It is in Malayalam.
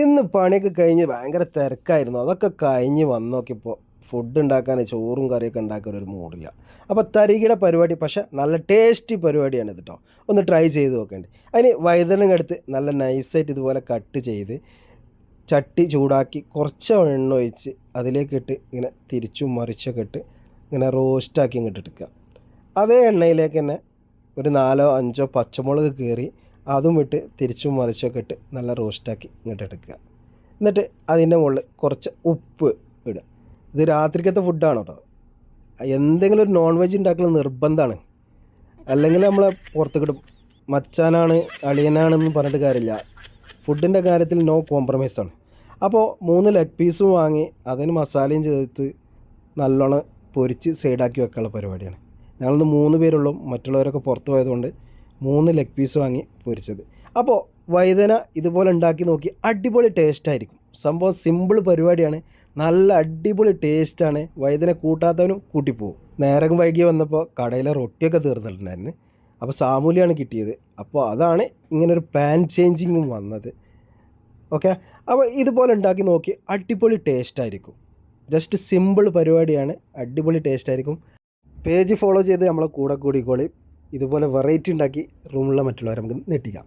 ഇന്ന് പണിയൊക്കെ കഴിഞ്ഞ് ഭയങ്കര തിരക്കായിരുന്നു. അതൊക്കെ കഴിഞ്ഞ് വന്നു നോക്കിയപ്പോൾ ഫുഡ് ഉണ്ടാക്കാൻ ചോറും കറിയൊക്കെ ഉണ്ടാക്കാൻ ഒരു മൂടില്ല. അപ്പോൾ തരികിട പരിപാടി പക്ഷേ നല്ല ടേസ്റ്റി പരിപാടിയാണ് ഇത് കേട്ടോ ഒന്ന് ട്രൈ ചെയ്ത് നോക്കേണ്ടി. അതിന് വഴുതനങ്ങ എടുത്ത് നല്ല നൈസായിട്ട് ഇതുപോലെ കട്ട് ചെയ്ത് ചട്ടി ചൂടാക്കി കുറച്ച് എണ്ണ ഒഴിച്ച് അതിലേക്ക് ഇട്ട് ഇങ്ങനെ തിരിച്ചും മറിച്ചൊക്കെ ഇട്ട് ഇങ്ങനെ റോസ്റ്റാക്കി ഇങ്ങോട്ട് എടുക്കുക. അതേ എണ്ണയിലേക്ക് തന്നെ ഒരു നാലോ അഞ്ചോ പച്ചമുളക് കീറി അതും വിട്ട് തിരിച്ചും മറിച്ചൊക്കെ ഇട്ട് നല്ല റോസ്റ്റാക്കി ഇങ്ങോട്ട് എടുക്കുക. എന്നിട്ട് അതിന്റെ മുകളിൽ കുറച്ച് ഉപ്പ് ഇടുക. ഇത് രാത്രിക്കത്തെ ഫുഡാണ് കേട്ടോ എന്തെങ്കിലും ഒരു നോൺ വെജ് ഉണ്ടാക്കുന്ന നിർബന്ധമാണ്. അല്ലെങ്കിൽ നമ്മളെ പുറത്തു കിടും മച്ചാനാണ് അളിയനാണെന്ന് പറഞ്ഞിട്ട് കാര്യമില്ല. ഫുഡിന്റെ കാര്യത്തിൽ നോ കോംപ്രമൈസാണ് അപ്പോൾ മൂന്ന് ലെഗ് പീസും വാങ്ങി അതിന് മസാലയും ചേർത്ത് നല്ലോണം പൊരിച്ച് സൈഡാക്കി വെക്കാനുള്ള പരിപാടിയാണ്. ഞങ്ങളിന്ന് മൂന്ന് പേരുള്ളൂ. മറ്റുള്ളവരൊക്കെ പുറത്ത് പോയതുകൊണ്ട് മൂന്ന് ലെഗ് പീസ് വാങ്ങി പൊരിച്ചത്. അപ്പോൾ വൈദന ഇതുപോലെ ഉണ്ടാക്കി നോക്കി അടിപൊളി ടേസ്റ്റ് ആയിരിക്കും. സംഭവം സിമ്പിൾ പരിപാടിയാണ്. നല്ല അടിപൊളി ടേസ്റ്റാണ് വഴുതന കൂട്ടാത്തവനും കൂട്ടിപ്പോവും. നേരം വൈകി വന്നപ്പോൾ കടയിലെ റൊട്ടിയൊക്കെ തീർന്നിട്ടുണ്ടായിരുന്നു. അപ്പോൾ സാമൂലിയാണ് കിട്ടിയത്. അപ്പോൾ അതാണ് ഇങ്ങനൊരു പാൻ ചേഞ്ചിങ്ങും വന്നത്. ഓക്കെ അപ്പോൾ ഇതുപോലെ ഉണ്ടാക്കി നോക്കി അടിപൊളി ടേസ്റ്റ് ആയിരിക്കും. ജസ്റ്റ് സിമ്പിൾ പരിപാടിയാണ്. അടിപൊളി ടേസ്റ്റ് ആയിരിക്കും. പേജ് ഫോളോ ചെയ്ത് നമ്മളെ കൂടെ കൂടിക്കോളി. ഇതുപോലെ വെറൈറ്റി ഉണ്ടാക്കി റൂമിലുള്ള മറ്റുള്ളവരെ നമുക്ക് നെട്ടിക്കാം.